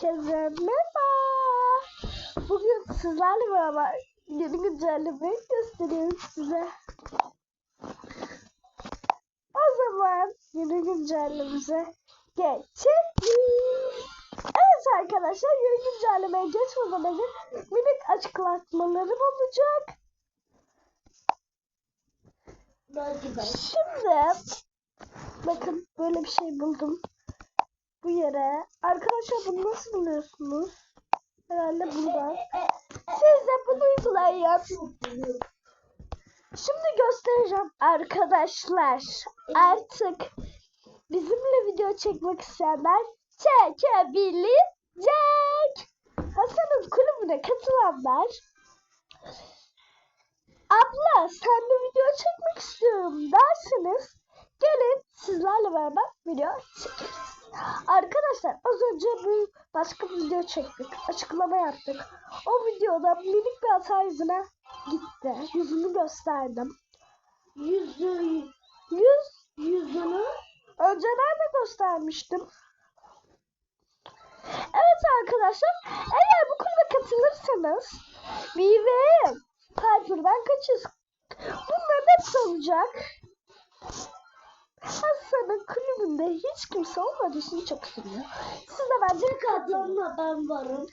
Herkese merhaba. Bugün sizlerle beraber yeni güncelleme gösteriyorum size. O zaman yeni güncellememize geçelim. Evet arkadaşlar yeni güncellemeye geçmeden önce minik açıklamalarım olacak. Şimdi bakın böyle bir şey buldum bu yere. Arkadaşlar bunu nasıl buluyorsunuz? Herhalde buradan. Siz de bunu uygulayın. Şimdi göstereceğim arkadaşlar. Artık bizimle video çekmek isteyenler çekebilecek. Hasan'ın kulübüne katılanlar abla sen de video çekmek istiyorum derseniz gelin sizlerle beraber video çekeriz. Arkadaşlar az önce bir başka bir video çektik. Açıklama yaptık. O videoda minik bir hata yüzüne gitti. Yüzünü gösterdim. Yüzü, Yüz yüzünü önce nerede göstermiştim? Evet arkadaşlar eğer bu kulübe katılırsanız bir ve Piper'dan kaçız. Bunların hepsi olacak. Hasan'ın kulübünde hiç kimse olmadığı için çok üzülüyor. Siz de bence katılın. kadınla ben varım.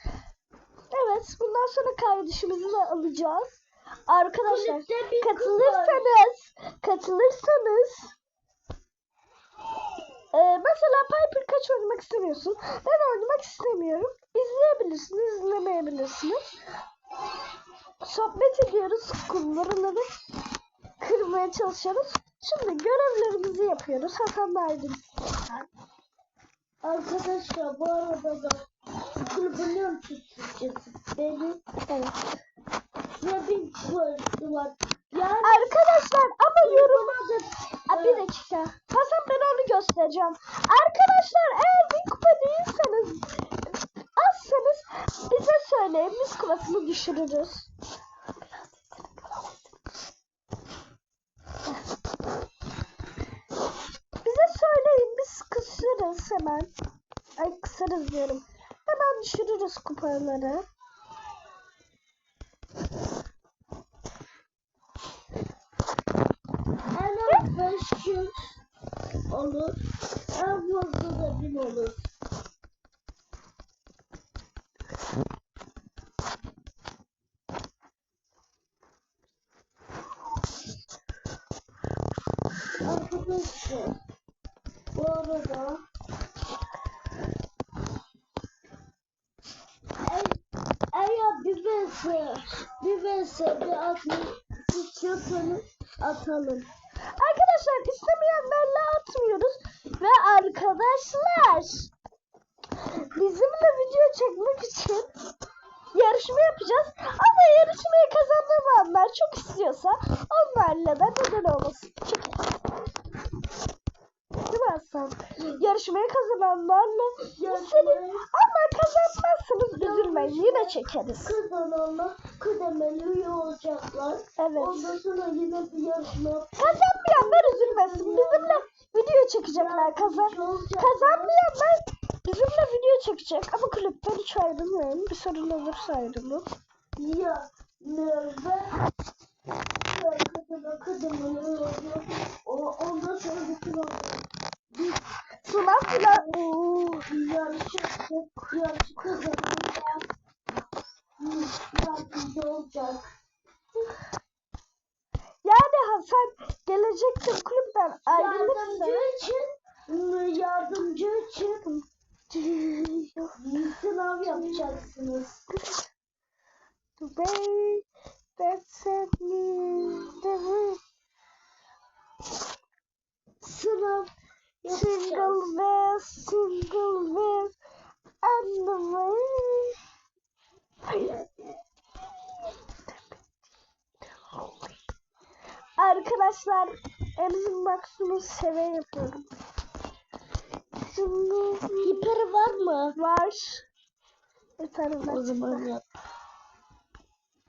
Evet bundan sonra kardeşimizi de alacağız. Arkadaşlar Kulüpte bir kız katılırsanız katılırsanız e, mesela Piper kaç oynamak istemiyorsun. Ben oynamak istemiyorum. İzleyebilirsiniz, izlemeyebilirsiniz. Sohbet ediyoruz. Kumlarları kırmaya çalışıyoruz. Şimdi görevlerimizi yapıyoruz. Hasan Aydın. Arkadaşlar bu arada da kulübünün tutuşucusu benim Evet. ve bir kuvveti var. Yani Arkadaşlar ama yorum Aa, bir dakika. Hasan ben onu göstereceğim. Arkadaşlar eğer bir kupa değilseniz azsanız bize söyleyin. Biz kupasını düşürürüz. Bize söyleyin biz kısırız hemen. Diyorum. Hemen düşürürüz kupaları. en az 500 olur. En fazla da 1000 olur. Arkadaşlar bu arada e- eğer bir vs bir istiyorsanız atalım. Arkadaşlar istemeyenlerle atmıyoruz. Ve arkadaşlar bizimle video çekmek için yarışma yapacağız. Ama yarışmayı kazanamayanlar çok istiyorsa onlarla da neden olmasın. Çekeriz. Hasan? Yarışmayı kazananlarla istediğin ama kazanmazsınız üzülmeyin yine çekeriz. Kazananlar üye olacaklar. Evet. Ondan sonra yine bir yarışma Kazanmayanlar üzülmesin. Bizimle video çekecekler. Kazan kazanmayanlar bizimle video çekecek. Ama kulüpten hiç ayrılmayın. Bir sorun olursa ayrılın. ya ne ve kadına kıdemeli üye olacak. O, ondan sonra bütün o Sınav filan. Oo. yarışı yarışı kazanırsa yardımcı olacak. Yani Hasan gelecekte kulüpten ayrılırsa Yardımcı için yardımcı için sınav yapacaksınız. Me the way. Sınav Single wheel, single wheel, and the way. Arkadaşlar Erzin maksimum seviye yapıyorum. Şimdi Hiper var mı? var. Tane O zaman yap.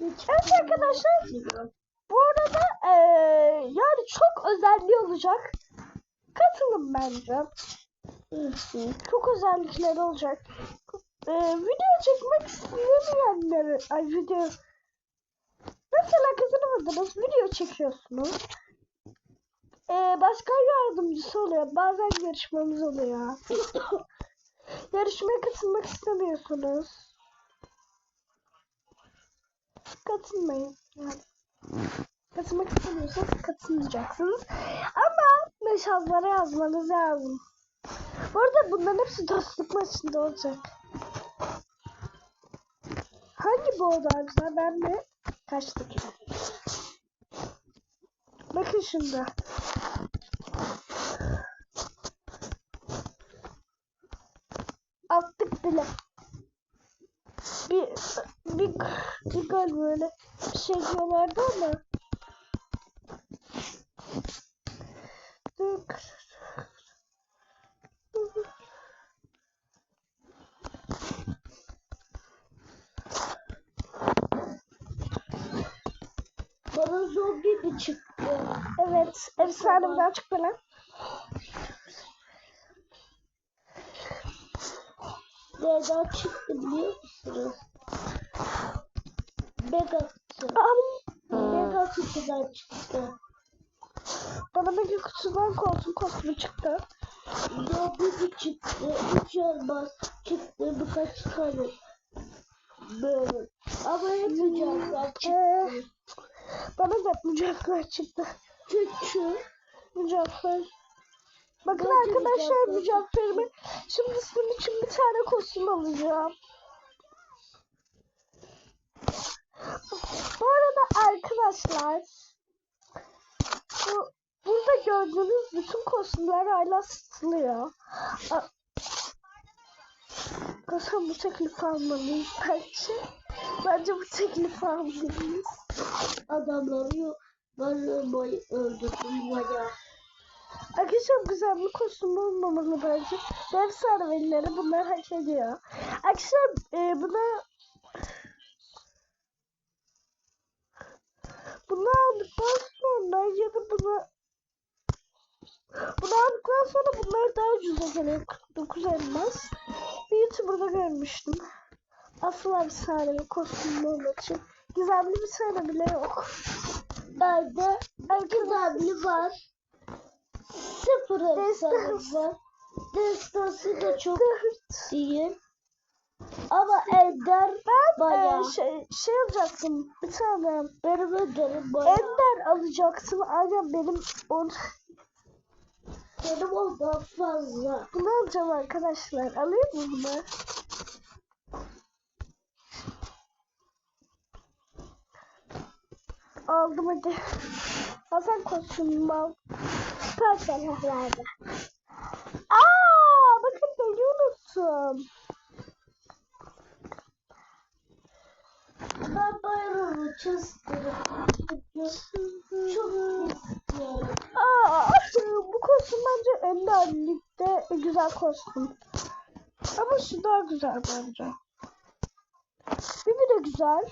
Evet arkadaşlar bu arada eee, yani çok özelliği olacak. Katılın bence. Çok özellikleri olacak. e, video çekmek istemeyenleri ay video mesela kazanamadınız video çekiyorsunuz. E, başkan yardımcısı oluyor. Bazen yarışmamız oluyor. Yarışmaya katılmak istemiyorsunuz. Katılmayın. Yani. Katılmak istemiyorsanız katılmayacaksınız. Ama mesajlara yazmanız lazım. Bu arada bunların hepsi dostluk maçında olacak. Hangi boğa daha güzel? Ben mi? Kaçtaki? Bakın şimdi. Attık bile. Bir, bir, bir gol böyle bir şey diyorlardı ama. Bana zombi mi çıktı? Evet, efsanemden çıktı lan. Neden çıktı biliyor musunuz? Mega kutu. Am, Mega kutudan çıktı. Bana bir kutudan koltuğum kostümü çıktı. Zombi mi çıktı? Üç elmas çıktı. Birkaç tane. Böyle. Ama hep mücadele Ee, çıktı. bana da mücadele çıktı. Çünkü Mücadele. Bakın Bence arkadaşlar mücadele'mi şimdi sizin için bir tane kostüm alacağım. Bu arada arkadaşlar gördüğünüz bütün kostümler hala satılıyor. Kasam bu teklifi almalıyız bence. Bence bu teklifi almalıyız. adamları yok. Ben boy öldürdüm bayağı. Arkadaşlar güzel bir kostüm olmamalı bence. Dev sarvelileri bunlar hak ediyor. Arkadaşlar e, buna bunu aldıktan sonra ya da bunu bunu aldıktan sonra bunlar daha ucuza geliyor. 49 elmas. Bir YouTuber'da görmüştüm. Asıl efsane bir kostüm olmak için. Gizemli bir tane bile yok. Bende gizemli var. Sıfır efsanesi var. Destansı da çok değil. Ama Ender Ben bayağı. e, şey, şey alacaktım. Bir tane Benim Ender'im bayağı. Ender alacaktım. Aynen benim on, Benim ondan fazla. bunu alacağım arkadaşlar. Alayım mı bunu? Aldım hadi. Hasan kostümümü al. Süper sehirlerde. Aa, bakın beni unuttum. Ben bayramı çözdüm. Çok istiyorum. Aa, bu kostüm bence Ender Lig'de güzel kostüm. Ama şu daha güzel bence. Bibi de güzel.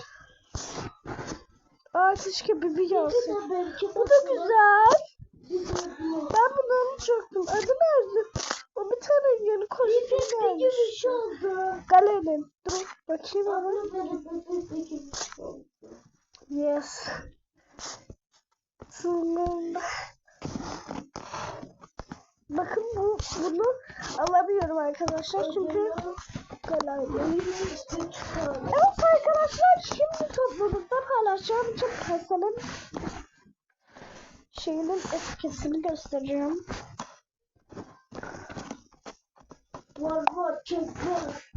Aa keşke Bibi gelsin. Bu da güzel. Ben bunu alacaktım. Adı nerede? O bir tane yeni kostüm gelmiş. Galenin. Dur bakayım ama. Yes. Sonunda. Bakın bu bunu alamıyorum arkadaşlar çünkü galeri. Evet arkadaşlar şimdi toplulukta paylaşacağım için kasanın şeyinin etkisini göstereceğim. Var var çok var.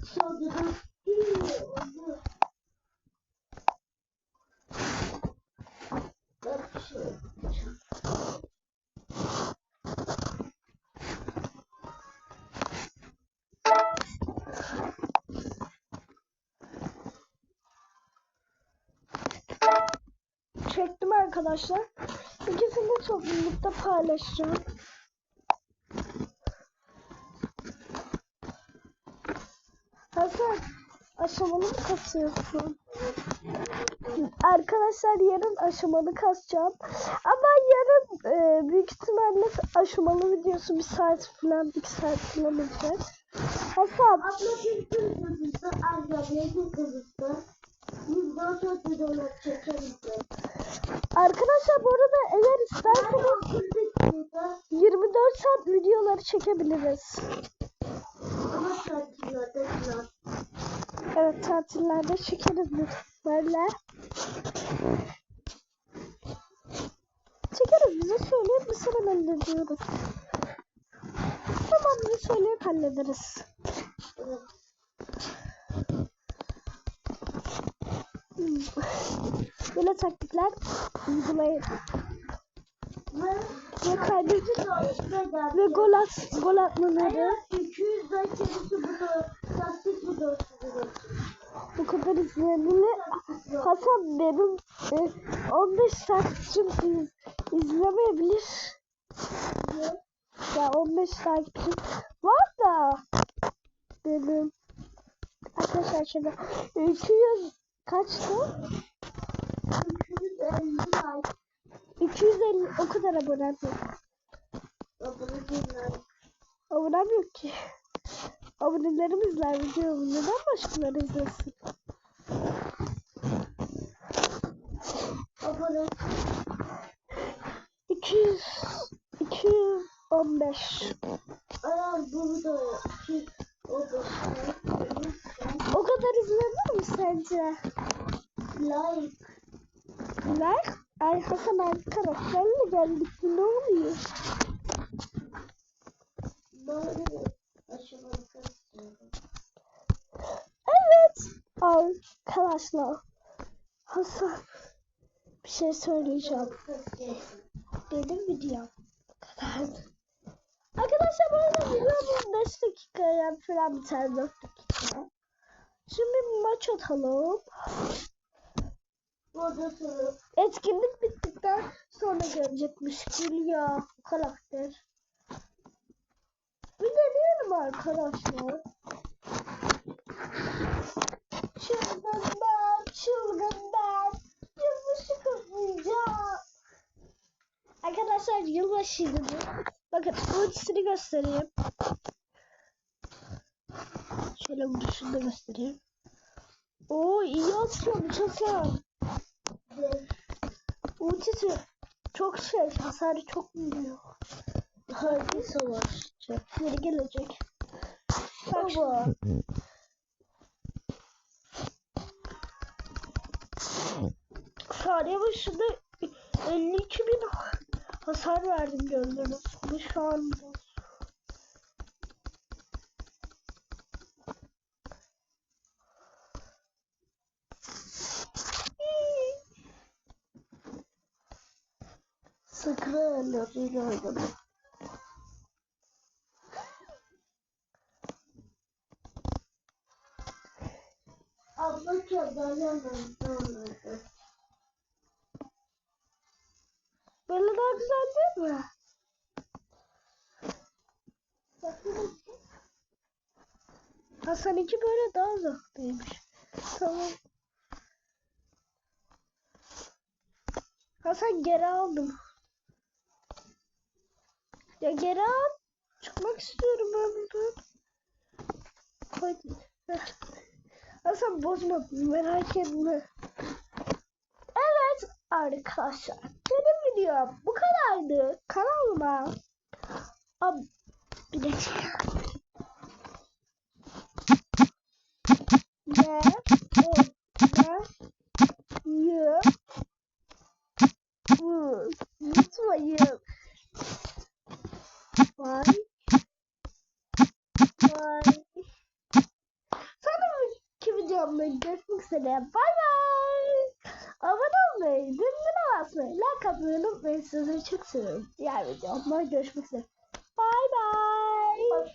Çektim arkadaşlar. İkisini toplulukta paylaşacağım. Hasan aşamalı mı kasıyorsun? Arkadaşlar yarın aşamalı kasacağım. Ama yarın e, büyük ihtimalle aşamalı videosu bir saat falan, iki saat falan olacak. Hasan Abla bir kız kızısı, Arya bir kızısı. Biz daha çekeriz. arkadaşlar bu arada eğer isterseniz Ama kızısı 24 saat videoları çekebiliriz. ama tatillerde. Evet tatillerde çekeriz biz böyle. Çekeriz bize söyleyin biz hemen hallediyoruz. Tamam bize söyleyip hallederiz. Evet. Böyle taktikler uygulayın. Ve kaydedin. ve gol, at, gol atmaları. Eğer 200 like serisi bu da taktik videosu olur. Bu kadar izlenili. Hasan benim e, 15 takipçim iz, izlemeyebilir. Ya 15 takipçim var da benim arkadaşlar şimdi 200 kaçtı? 250 like. 250 o kadar abonem yok. Abone yok ki. Abonelerim izler videomu. Neden başkaları izlesin? Abone 200 215 Eğer bunu da O kadar izlenir mi sence? like Like? Ay Hasan abi karakterle geldik. Ne oluyor? Evet. Arkadaşlar. Hasan. Bir şey söyleyeceğim. Benim videom. Bu. Arkadaşlar bu arada videom 5 dakikaya falan biter 4 dakika. Şimdi maç atalım. Etkinlik bittikten sonra gelecekmiş Gülya karakter. Bir deneyelim arkadaşlar. Çılgın ben, çılgın ben. Yılbaşı kutlayacağım. Arkadaşlar yılbaşıydı bu. Bakın ultisini göstereyim. Şöyle vuruşunu da göstereyim. Oo iyi atıyormuş Hasan. ve Ultisi çok şey, hasarı çok vuruyor. Harbi savaşçı. Geri gelecek. Baba. Saniye başında 52 bin hasar verdim gördünüz. Bu şu an Ölüyordu oynadım. abla kazanamadı. Böyle daha güzel değil mi? Hasan 2 böyle daha uzaktaymış. Tamam. Hasan geri aldım. Ya geri al. Çıkmak istiyorum ben buradan. Heh. Hasan bozma merak etme. Evet arkadaşlar. Benim videom bu kadardı. Kanalıma ab bir dakika. Ne olmayı unutmayın. Vay. Vay. Sonraki videomda görüşmek üzere. Bay. Abone olmayı, basmayı, like atmayı unutmayın. Sizleri çok seviyorum. Diğer videomda görüşmek üzere. Bay bay.